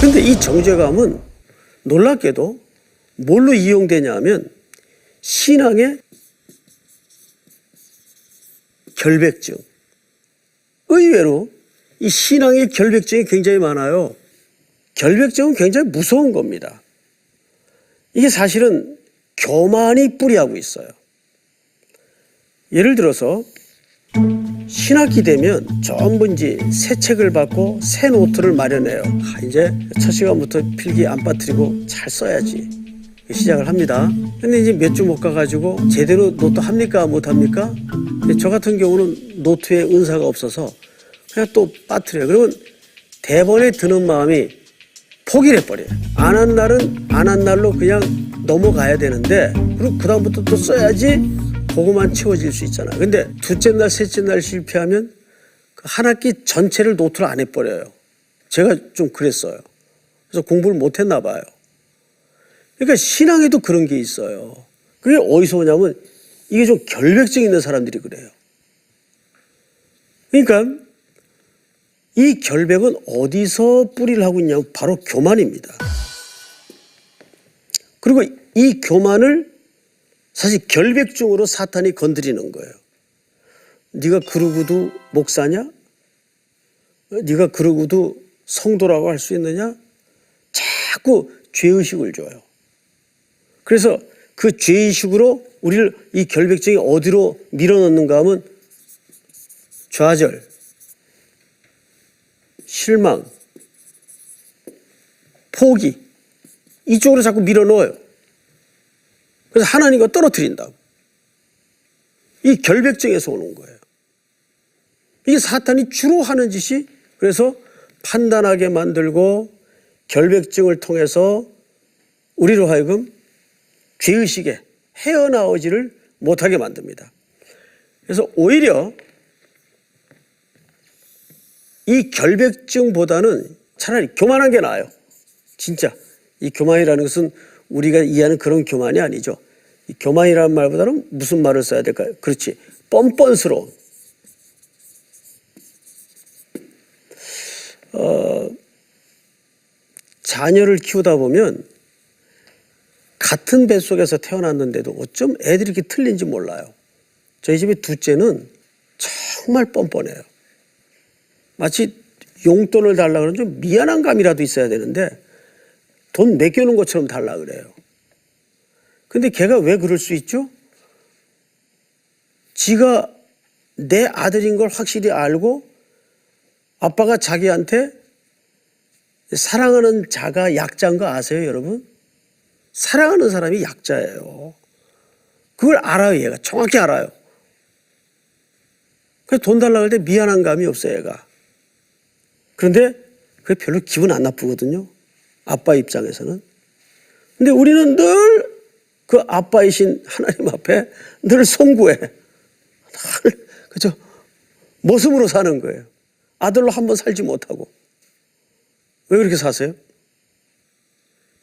근데 이 정죄감은 놀랍게도 뭘로 이용되냐 하면 신앙의 결백증. 의외로 이 신앙의 결백증이 굉장히 많아요. 결백증은 굉장히 무서운 겁니다. 이게 사실은 교만이 뿌리하고 있어요. 예를 들어서 신학기 되면 전부 이제 새 책을 받고 새 노트를 마련해요. 아, 이제 첫 시간부터 필기 안 빠뜨리고 잘 써야지. 시작을 합니다. 근데 이제 몇 주 못 가가지고 제대로 노트 합니까? 못 합니까? 저 같은 경우는 노트에 은사가 없어서 그냥 또 빠뜨려요. 그러면 대본에 드는 마음이 포기를 해버려요. 안 한 날은 안 한 날로 그냥 넘어가야 되는데 그리고 그다음부터 또 써야지 그거만 채워질 수 있잖아. 근데 둘째 날, 셋째 날 실패하면 그한 학기 전체를 노트를 안 해버려요. 제가 좀 그랬어요. 그래서 공부를 못 했나 봐요. 그러니까 신앙에도 그런 게 있어요. 그게 어디서 오냐면 이게 좀 결백증 있는 사람들이 그래요. 그러니까 이 결백은 어디서 뿌리를 하고 있냐면 바로 교만입니다. 그리고 이 교만을 사실 결백증으로 사탄이 건드리는 거예요. 네가 그러고도 목사냐? 네가 그러고도 성도라고 할 수 있느냐? 자꾸 죄의식을 줘요. 그래서 그 죄의식으로 우리를 이 결백증이 어디로 밀어넣는가 하면 좌절, 실망, 포기 이쪽으로 자꾸 밀어넣어요. 그래서 하나님과 떨어뜨린다고. 이 결백증에서 오는 거예요. 이게 사탄이 주로 하는 짓이 그래서 판단하게 만들고 결백증을 통해서 우리로 하여금 죄의식에 헤어나오지를 못하게 만듭니다. 그래서 오히려 이 결백증보다는 차라리 교만한 게 나아요. 진짜. 이 교만이라는 것은 우리가 이해하는 그런 교만이 아니죠. 이 교만이라는 말보다는 무슨 말을 써야 될까요? 그렇지. 뻔뻔스러운. 어, 자녀를 키우다 보면 같은 뱃속에서 태어났는데도 어쩜 애들이 이렇게 틀린지 몰라요. 저희 집의 둘째는 정말 뻔뻔해요. 마치 용돈을 달라 그러면 좀 미안한 감이라도 있어야 되는데 돈 맡겨놓은 것처럼 달라 그래요. 근데 걔가 왜 그럴 수 있죠? 지가 내 아들인 걸 확실히 알고 아빠가 자기한테 사랑하는 자가 약자인 거 아세요, 여러분? 사랑하는 사람이 약자예요. 그걸 알아요, 얘가. 정확히 알아요. 그래서 돈 달라고 할 때 미안한 감이 없어요, 얘가. 그런데 그게 별로 기분 안 나쁘거든요. 아빠 입장에서는. 근데 우리는 늘 그 아빠이신 하나님 앞에 늘 송구해. 늘, 그죠? 모습으로 사는 거예요. 아들로 한 번 살지 못하고. 왜 그렇게 사세요?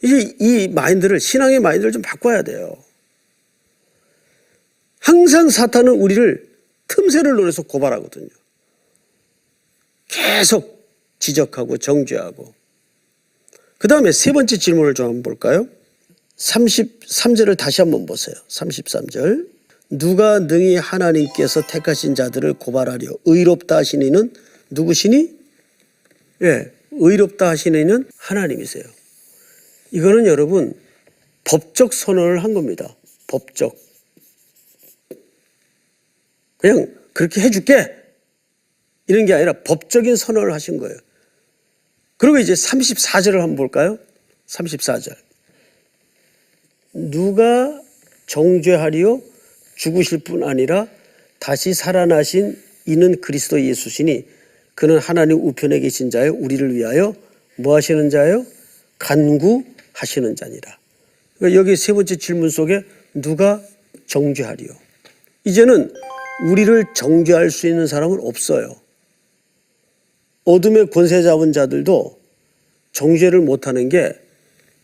이제 이 마인드를, 신앙의 마인드를 좀 바꿔야 돼요. 항상 사탄은 우리를 틈새를 노려서 고발하거든요. 계속 지적하고 정죄하고. 그 다음에 세 번째 질문을 좀 한번 볼까요? 33절을 다시 한번 보세요. 33절. 누가 능히 하나님께서 택하신 자들을 고발하려 의롭다 하신 이는 누구시니? 예, 의롭다 하신 이는 하나님이세요. 이거는 여러분 법적 선언을 한 겁니다. 법적. 그냥 그렇게 해줄게. 이런 게 아니라 법적인 선언을 하신 거예요. 그리고 이제 34절을 한번 볼까요? 34절. 누가 정죄하리요? 죽으실 뿐 아니라 다시 살아나신 이는 그리스도 예수시니 그는 하나님 우편에 계신 자요 우리를 위하여 뭐 하시는 자요? 간구하시는 자니라. 그러니까 여기 세 번째 질문 속에 누가 정죄하리요? 이제는 우리를 정죄할 수 있는 사람은 없어요. 어둠의 권세 잡은 자들도 정죄를 못하는 게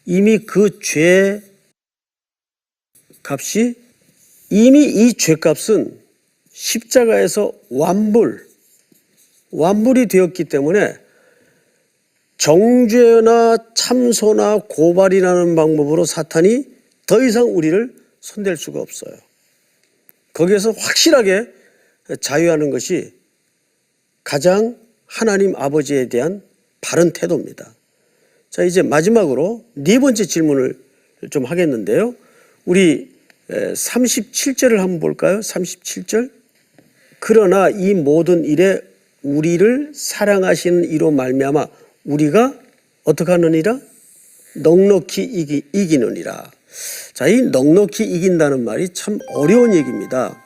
이미 그 죄 값이 이미 이 죄값은 십자가에서 완불, 완불이 되었기 때문에 정죄나 참소나 고발이라는 방법으로 사탄이 더 이상 우리를 손댈 수가 없어요. 거기에서 확실하게 자유하는 것이 가장 하나님 아버지에 대한 바른 태도입니다. 자, 이제 마지막으로 네 번째 질문을 좀 하겠는데요. 우리 37절을 한번 볼까요? 37절. 그러나 이 모든 일에 우리를 사랑하시는 이로 말미암아 우리가 어떻게 하느니라? 넉넉히 이기, 이기느니라. 자, 이 넉넉히 이긴다는 말이 참 어려운 얘기입니다.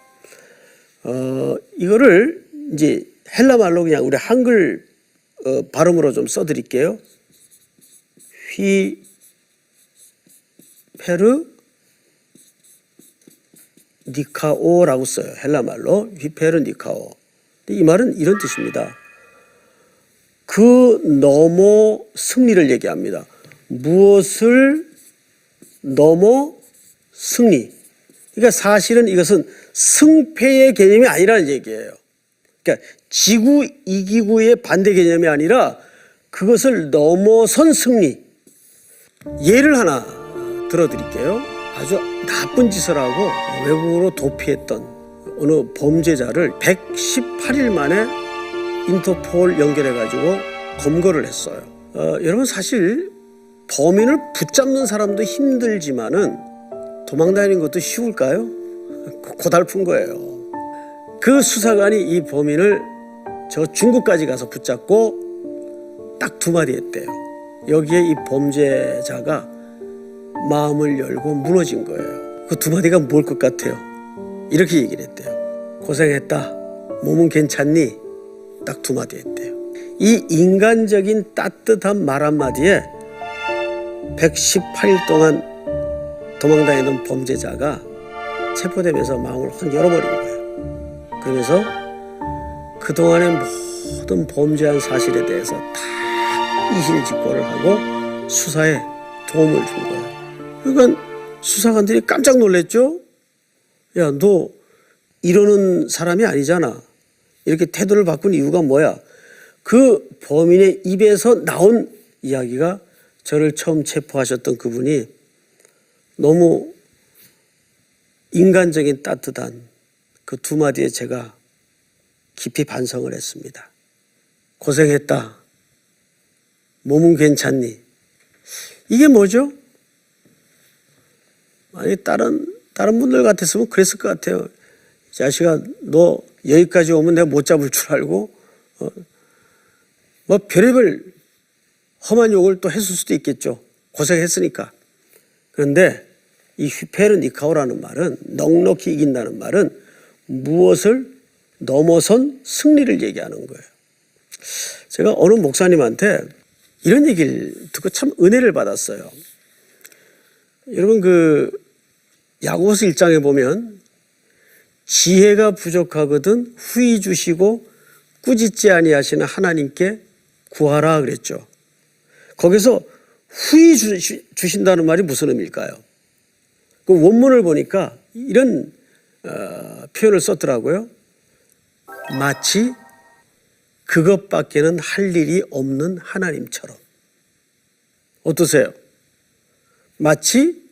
어, 이거를 이제 헬라 말로 그냥 우리 한글 어, 발음으로 좀 써드릴게요. 휘 페르 니카오라고 써요. 헬라 말로 휘페르 니카오. 이 말은 이런 뜻입니다. 그 넘어 승리를 얘기합니다. 무엇을 넘어 승리. 그러니까 사실은 이것은 승패의 개념이 아니라는 얘기예요. 그러니까 지구 이기구의 반대 개념이 아니라 그것을 넘어선 승리. 예를 하나 들어드릴게요. 아주 나쁜 짓을 하고 외국으로 도피했던 어느 범죄자를 118일 만에 인터폴 연결해가지고 검거를 했어요. 어, 여러분 사실 범인을 붙잡는 사람도 힘들지만은 도망다니는 것도 쉬울까요? 고달픈 거예요. 그 수사관이 이 범인을 저 중국까지 가서 붙잡고 딱 두 마디 했대요. 여기에 이 범죄자가 마음을 열고 무너진 거예요. 그 두 마디가 뭘 것 같아요? 이렇게 얘기를 했대요. 고생했다. 몸은 괜찮니? 딱 두 마디 했대요. 이 인간적인 따뜻한 말 한마디에 118일 동안 도망다니던 범죄자가 체포되면서 마음을 확 열어버린 거예요. 그러면서 그동안의 모든 범죄한 사실에 대해서 다 이실 직고를 하고 수사에 도움을 준 거예요. 그러니까 수사관들이 깜짝 놀랐죠. 야, 너 이러는 사람이 아니잖아. 이렇게 태도를 바꾼 이유가 뭐야? 그 범인의 입에서 나온 이야기가 저를 처음 체포하셨던 그분이 너무 인간적인 따뜻한 그 두 마디에 제가 깊이 반성을 했습니다. 고생했다. 몸은 괜찮니? 이게 뭐죠? 아니 다른 다른 분들 같았으면 그랬을 것 같아요. 이 자식아 너 여기까지 오면 내가 못 잡을 줄 알고 어, 뭐 별의별 험한 욕을 또 했을 수도 있겠죠. 고생했으니까. 그런데 이 휘페르 니카오라는 말은 넉넉히 이긴다는 말은 무엇을 넘어선 승리를 얘기하는 거예요. 제가 어느 목사님한테 이런 얘기를 듣고 참 은혜를 받았어요. 여러분 그 야고보서 1장에 보면 지혜가 부족하거든 후히 주시고 꾸짖지 아니하시는 하나님께 구하라 그랬죠. 거기서 후히 주신다는 말이 무슨 의미일까요? 그 원문을 보니까 이런 어, 표현을 썼더라고요. 마치 그것밖에는 할 일이 없는 하나님처럼. 어떠세요? 마치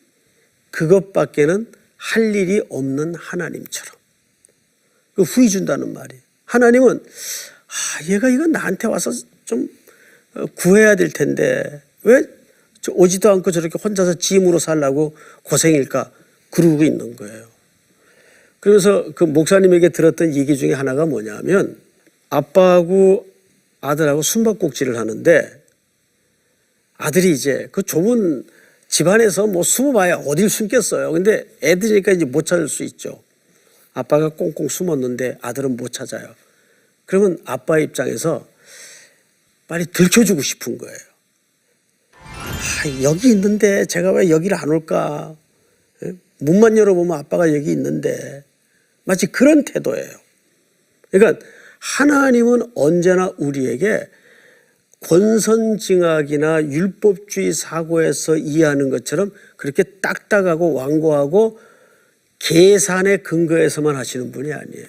그것밖에는 할 일이 없는 하나님처럼. 그 후히 준다는 말이. 하나님은 아, 얘가 이거 나한테 와서 좀 어, 구해야 될 텐데 왜 오지도 않고 저렇게 혼자서 짐으로 살라고 고생일까 그러고 있는 거예요. 그래서 그 목사님에게 들었던 얘기 중에 하나가 뭐냐면 아빠하고 아들하고 숨바꼭질을 하는데 아들이 이제 그 좁은 집안에서 뭐 숨어봐야 어딜 숨겠어요. 근데 애들이니까 이제 못 찾을 수 있죠. 아빠가 꽁꽁 숨었는데 아들은 못 찾아요. 그러면 아빠 입장에서 빨리 들켜주고 싶은 거예요. 아, 여기 있는데 제가 왜 여기를 안 올까? 예? 문만 열어보면 아빠가 여기 있는데 마치 그런 태도예요. 그러니까 하나님은 언제나 우리에게 권선징악이나 율법주의 사고에서 이해하는 것처럼 그렇게 딱딱하고 완고하고 계산의 근거에서만 하시는 분이 아니에요.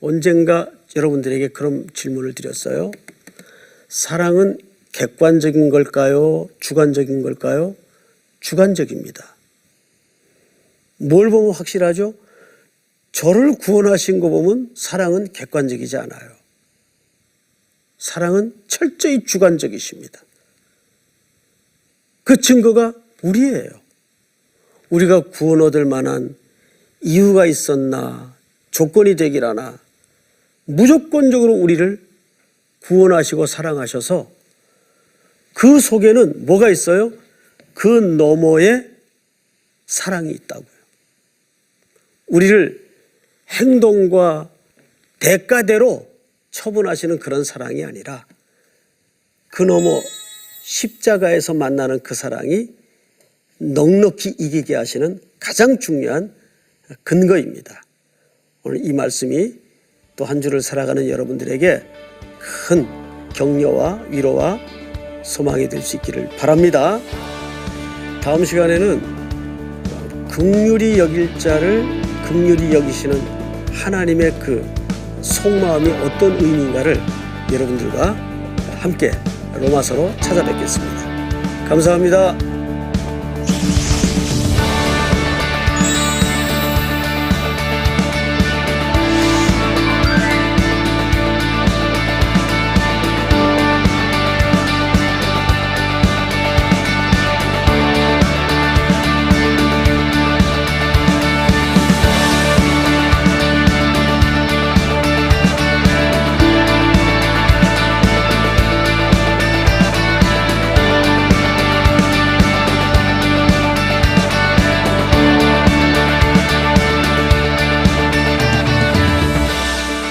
언젠가 여러분들에게 그런 질문을 드렸어요. 사랑은 객관적인 걸까요? 주관적인 걸까요? 주관적입니다. 뭘 보면 확실하죠? 저를 구원하신 거 보면 사랑은 객관적이지 않아요. 사랑은 철저히 주관적이십니다. 그 증거가 우리예요. 우리가 구원 얻을 만한 이유가 있었나, 조건이 되길 하나, 무조건적으로 우리를 구원하시고 사랑하셔서 그 속에는 뭐가 있어요? 그 너머에 사랑이 있다고요. 우리를 행동과 대가대로 처분하시는 그런 사랑이 아니라 그 너머 십자가에서 만나는 그 사랑이 넉넉히 이기게 하시는 가장 중요한 근거입니다. 오늘 이 말씀이 또 한 주를 살아가는 여러분들에게 큰 격려와 위로와 소망이 될 수 있기를 바랍니다. 다음 시간에는 극률이 여길 자를 극률이 여기시는 하나님의 그 속마음이 어떤 의미인가를 여러분들과 함께 로마서로 찾아뵙겠습니다. 감사합니다.